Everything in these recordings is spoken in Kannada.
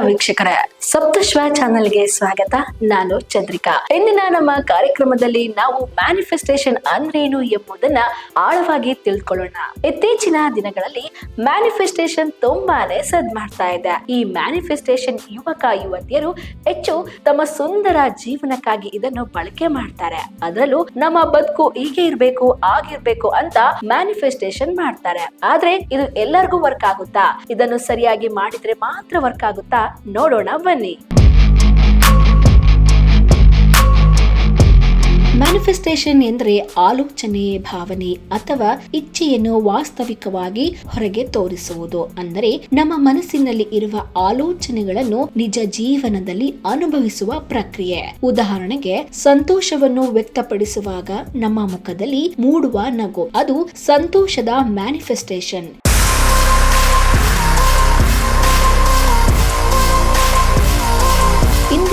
ವೀಕ್ಷಕರೇ. ಸಪ್ತಶ್ವ ಚಾನೆಲ್ಗೆ ಸ್ವಾಗತ. ನಾನು ಚಂದ್ರಿಕಾ. ಇಂದಿನ ನಮ್ಮ ಕಾರ್ಯಕ್ರಮದಲ್ಲಿ ನಾವು ಮ್ಯಾನಿಫೆಸ್ಟೇಷನ್ ಅಂದ್ರೇನು ಎಂಬುದನ್ನ ಆಳವಾಗಿ ತಿಳ್ಕೊಳ್ಳೋಣ. ಇತ್ತೀಚಿನ ದಿನಗಳಲ್ಲಿ ಮ್ಯಾನಿಫೆಸ್ಟೇಷನ್ ತುಂಬಾನೇ ಸದ್ ಮಾಡ್ತಾ ಇದೆ. ಈ ಮ್ಯಾನಿಫೆಸ್ಟೇಷನ್ ಯುವಕ, ಯುವತಿಯರು ಹೆಚ್ಚು ತಮ್ಮ ಸುಂದರ ಜೀವನಕ್ಕಾಗಿ ಇದನ್ನು ಬಳಕೆ ಮಾಡ್ತಾರೆ. ಅದರಲ್ಲೂ ನಮ್ಮ ಬದುಕು ಹೀಗೆ ಇರ್ಬೇಕು, ಆಗಿರ್ಬೇಕು ಅಂತ ಮ್ಯಾನಿಫೆಸ್ಟೇಷನ್ ಮಾಡ್ತಾರೆ. ಆದ್ರೆ ಇದು ಎಲ್ಲರಿಗೂ ವರ್ಕ್ ಆಗುತ್ತಾ? ಇದನ್ನು ಸರಿಯಾಗಿ ಮಾಡಿದ್ರೆ ಮಾತ್ರ ವರ್ಕ್ ಆಗುತ್ತಾ ನೋಡೋಣ ಬನ್ನಿ. ಮ್ಯಾನಿಫೆಸ್ಟೇಷನ್ ಎಂದರೆ ಆಲೋಚನೆ ಭಾವನೆ ಅಥವಾ ಇಚ್ಛೆಯನ್ನು ವಾಸ್ತವಿಕವಾಗಿ ಹೊರಗೆ ತೋರಿಸುವುದು ಅಂದರೆ ನಮ್ಮ ಮನಸ್ಸಿನಲ್ಲಿ ಇರುವ ಆಲೋಚನೆಗಳನ್ನು ನಿಜ ಜೀವನದಲ್ಲಿ ಅನುಭವಿಸುವ ಪ್ರಕ್ರಿಯೆ. ಉದಾಹರಣೆಗೆ, ಸಂತೋಷವನ್ನು ವ್ಯಕ್ತಪಡಿಸುವಾಗ ನಮ್ಮ ಮುಖದಲ್ಲಿ ಮೂಡುವ ನಗು. ಅದು ಸಂತೋಷದ ಮ್ಯಾನಿಫೆಸ್ಟೇಷನ್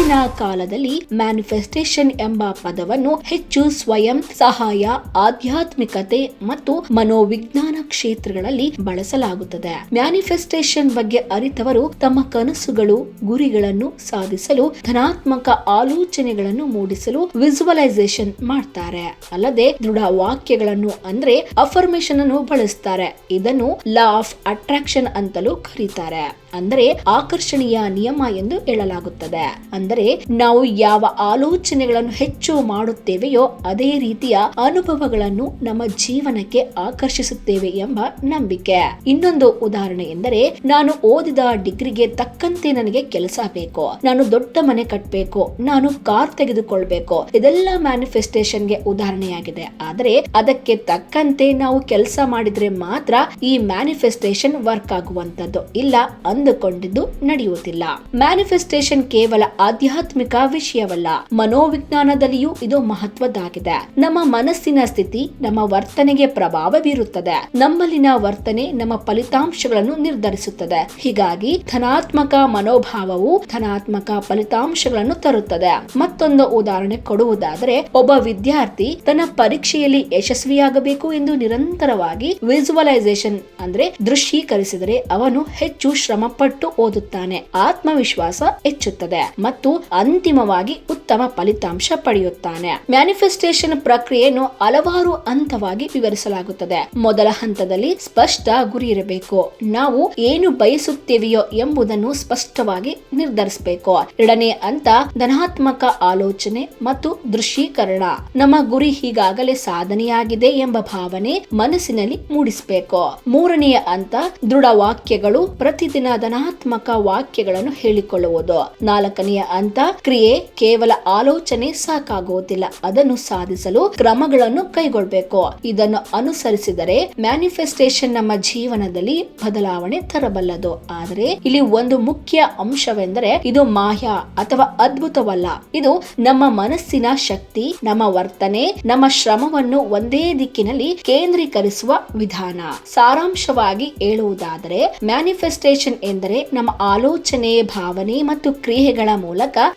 ಇಂದಿನ ಕಾಲದಲ್ಲಿ ಮ್ಯಾನಿಫೆಸ್ಟೇಷನ್ ಎಂಬ ಪದವನ್ನು ಹೆಚ್ಚು ಸ್ವಯಂ ಸಹಾಯ, ಆಧ್ಯಾತ್ಮಿಕತೆ ಮತ್ತು ಮನೋವಿಜ್ಞಾನ ಕ್ಷೇತ್ರಗಳಲ್ಲಿ ಬಳಸಲಾಗುತ್ತದೆ. ಮ್ಯಾನಿಫೆಸ್ಟೇಷನ್ ಬಗ್ಗೆ ಅರಿತವರು ತಮ್ಮ ಕನಸುಗಳು, ಗುರಿಗಳನ್ನು ಸಾಧಿಸಲು, ಧನಾತ್ಮಕ ಆಲೋಚನೆಗಳನ್ನು ಮೂಡಿಸಲು ವಿಜುವಲೈಸೇಷನ್ ಮಾಡ್ತಾರೆ. ಅಲ್ಲದೆ ದೃಢ ವಾಕ್ಯಗಳನ್ನು ಅಂದ್ರೆ ಅಫರ್ಮೇಶನ್ ಅನ್ನು ಬಳಸ್ತಾರೆ. ಇದನ್ನು ಲಾ ಆಫ್ ಅಟ್ರಾಕ್ಷನ್ ಅಂತಲೂ ಕರೀತಾರೆ. ಅಂದರೆ ಆಕರ್ಷಣೀಯ ನಿಯಮ ಎಂದು ಹೇಳಲಾಗುತ್ತದೆ. ಅಂದರೆ ನಾವು ಯಾವ ಆಲೋಚನೆಗಳನ್ನು ಹೆಚ್ಚು ಮಾಡುತ್ತೇವೆಯೋ ಅದೇ ರೀತಿಯ ಅನುಭವಗಳನ್ನು ನಮ್ಮ ಜೀವನಕ್ಕೆ ಆಕರ್ಷಿಸುತ್ತೇವೆ ಎಂಬ ನಂಬಿಕೆ. ಇನ್ನೊಂದು ಉದಾಹರಣೆ ಎಂದರೆ ನಾನು ಓದಿದ ಡಿಗ್ರಿಗೆ ತಕ್ಕಂತೆ ನನಗೆ ಕೆಲಸ ಬೇಕು, ನಾನು ದೊಡ್ಡ ಮನೆ ಕಟ್ಟಬೇಕು ನಾನು ಕಾರ್ ತೆಗೆದುಕೊಳ್ಬೇಕು, ಇದೆಲ್ಲ ಮ್ಯಾನಿಫೆಸ್ಟೇಷನ್ಗೆ ಉದಾಹರಣೆಯಾಗಿದೆ. ಆದರೆ ಅದಕ್ಕೆ ತಕ್ಕಂತೆ ನಾವು ಕೆಲಸ ಮಾಡಿದ್ರೆ ಮಾತ್ರ ಈ ಮ್ಯಾನಿಫೆಸ್ಟೇಷನ್ ವರ್ಕ್ ಆಗುವಂತದ್ದು ಇಲ್ಲ ಅಂದುಕೊಂಡಿದ್ದು ನಡೆಯುವುದಿಲ್ಲ. ಮ್ಯಾನಿಫೆಸ್ಟೇಷನ್ ಕೇವಲ ಆಧ್ಯಾತ್ಮಿಕ ವಿಷಯವಲ್ಲ. ಮನೋವಿಜ್ಞಾನದಲ್ಲಿಯೂ ಇದು ಮಹತ್ವದ್ದಾಗಿದೆ. ನಮ್ಮ ಮನಸ್ಸಿನ ಸ್ಥಿತಿ, ನಮ್ಮ ವರ್ತನೆಗೆ ಪ್ರಭಾವ ಬೀರುತ್ತದೆ. ನಮ್ಮಲ್ಲಿನ ವರ್ತನೆ ನಮ್ಮ ಫಲಿತಾಂಶಗಳನ್ನು ನಿರ್ಧರಿಸುತ್ತದೆ. ಹೀಗಾಗಿ ಧನಾತ್ಮಕ ಮನೋಭಾವವು ಧನಾತ್ಮಕ ಫಲಿತಾಂಶಗಳನ್ನು ತರುತ್ತದೆ. ಮತ್ತೊಂದು ಉದಾಹರಣೆ ಕೊಡುವುದಾದರೆ, ಒಬ್ಬ ವಿದ್ಯಾರ್ಥಿ ತನ್ನ ಪರೀಕ್ಷೆಯಲ್ಲಿ ಯಶಸ್ವಿಯಾಗಬೇಕು ಎಂದು ನಿರಂತರವಾಗಿ ವಿಜುವಲೈಸೇಷನ್ ಅಂದ್ರೆ ದೃಶ್ಯೀಕರಿಸಿದರೆ ಅವನು ಹೆಚ್ಚು ಶ್ರಮಪಟ್ಟು ಓದುತ್ತಾನೆ. ಆತ್ಮವಿಶ್ವಾಸ ಹೆಚ್ಚುತ್ತದೆ. ಮತ್ತು ಅಂತಿಮವಾಗಿ ಉತ್ತಮ ಫಲಿತಾಂಶ ಪಡೆಯುತ್ತಾನೆ. ಮ್ಯಾನಿಫೆಸ್ಟೇಷನ್ ಪ್ರಕ್ರಿಯೆಯನ್ನು ಹಲವಾರು ಹಂತವಾಗಿ ವಿವರಿಸಲಾಗುತ್ತದೆ. ಮೊದಲ ಹಂತದಲ್ಲಿ ಸ್ಪಷ್ಟ ಗುರಿ ಇರಬೇಕು. ನಾವು ಏನು ಬಯಸುತ್ತೇವೆಯೋ ಎಂಬುದನ್ನು ಸ್ಪಷ್ಟವಾಗಿ ನಿರ್ಧರಿಸಬೇಕು. ಎರಡನೇ ಹಂತ, ಧನಾತ್ಮಕ ಆಲೋಚನೆ ಮತ್ತು ದೃಶ್ಯೀಕರಣ. ನಮ್ಮ ಗುರಿ ಈಗಾಗಲೇ ಸಾಧನೆಯಾಗಿದೆ ಎಂಬ ಭಾವನೆ ಮನಸ್ಸಿನಲ್ಲಿ ಮೂಡಿಸಬೇಕು. ಮೂರನೆಯ ಹಂತ, ದೃಢ ವಾಕ್ಯಗಳು ಪ್ರತಿದಿನ ಧನಾತ್ಮಕ ವಾಕ್ಯಗಳನ್ನು ಹೇಳಿಕೊಳ್ಳುವುದು. ನಾಲ್ಕನೆಯ ಹಂತ ಕ್ರಿಯೆ ಕೇವಲ ಆಲೋಚನೆ ಸಾಕಾಗುವುದಿಲ್ಲ ಅದನ್ನು ಸಾಧಿಸಲು ಕ್ರಮಗಳನ್ನು ಕೈಗೊಳ್ಳಬೇಕು ಇದನ್ನು ಅನುಸರಿಸಿದರೆ ಮ್ಯಾನಿಫೆಸ್ಟೇಷನ್ ನಮ್ಮ ಜೀವನದಲ್ಲಿ ಬದಲಾವಣೆ ತರಬಲ್ಲದು. ಆದರೆ ಇಲ್ಲಿ ಒಂದು ಮುಖ್ಯ ಅಂಶವೆಂದರೆ ಇದು ಮಾಯ ಅಥವಾ ಅದ್ಭುತವಲ್ಲ. ಇದು ನಮ್ಮ ಮನಸ್ಸಿನ ಶಕ್ತಿ, ನಮ್ಮ ವರ್ತನೆ, ನಮ್ಮ ಶ್ರಮವನ್ನು ಒಂದೇ ದಿಕ್ಕಿನಲ್ಲಿ ಕೇಂದ್ರೀಕರಿಸುವ ವಿಧಾನ. ಸಾರಾಂಶವಾಗಿ ಹೇಳುವುದಾದರೆ ಮ್ಯಾನಿಫೆಸ್ಟೇಷನ್ ಎಂದರೆ ನಮ್ಮ ಆಲೋಚನೆ, ಭಾವನೆ ಮತ್ತು ಕ್ರಿಯೆಗಳ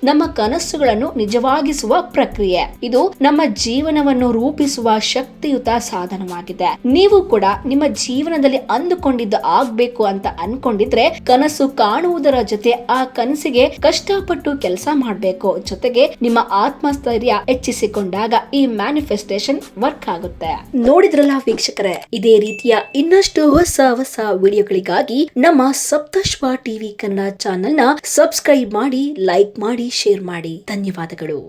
ನಮ್ಮ ಕನಸುಗಳನ್ನು ನಿಜವಾಗಿಸುವ ಪ್ರಕ್ರಿಯೆ. ಇದು ನಮ್ಮ ಜೀವನವನ್ನು ರೂಪಿಸುವ ಶಕ್ತಿಯುತ ಸಾಧನವಾಗಿದೆ. ನೀವು ಕೂಡ ನಿಮ್ಮ ಜೀವನದಲ್ಲಿ ಅಂದುಕೊಂಡಿದ್ದು ಆಗ್ಬೇಕು ಅಂತ ಅನ್ಕೊಂಡಿದ್ರೆ ಕನಸು ಕಾಣುವುದರ ಜೊತೆ ಆ ಕನಸಿಗೆ ಕಷ್ಟಪಟ್ಟು ಕೆಲಸ ಮಾಡಬೇಕು. ಜೊತೆಗೆ ನಿಮ್ಮ ಆತ್ಮಸ್ಥೈರ್ಯ ಹೆಚ್ಚಿಸಿಕೊಂಡಾಗ ಈ ಮ್ಯಾನಿಫೆಸ್ಟೇಷನ್ ವರ್ಕ್ ಆಗುತ್ತೆ. ನೋಡಿದ್ರಲ್ಲ ವೀಕ್ಷಕರೇ, ಇದೇ ರೀತಿಯ ಇನ್ನಷ್ಟು ಹೊಸ ಹೊಸ ವಿಡಿಯೋಗಳಿಗಾಗಿ ನಮ್ಮ ಸಪ್ತಶ್ವ ಟಿವಿ ಕನ್ನಡ ಚಾನೆಲ್ನ ಸಬ್ಸ್ಕ್ರೈಬ್ ಮಾಡಿ, ಲೈಕ್ ಮಾಡಿ ಶೇರ್ ಮಾಡಿ. ಧನ್ಯವಾದಗಳು.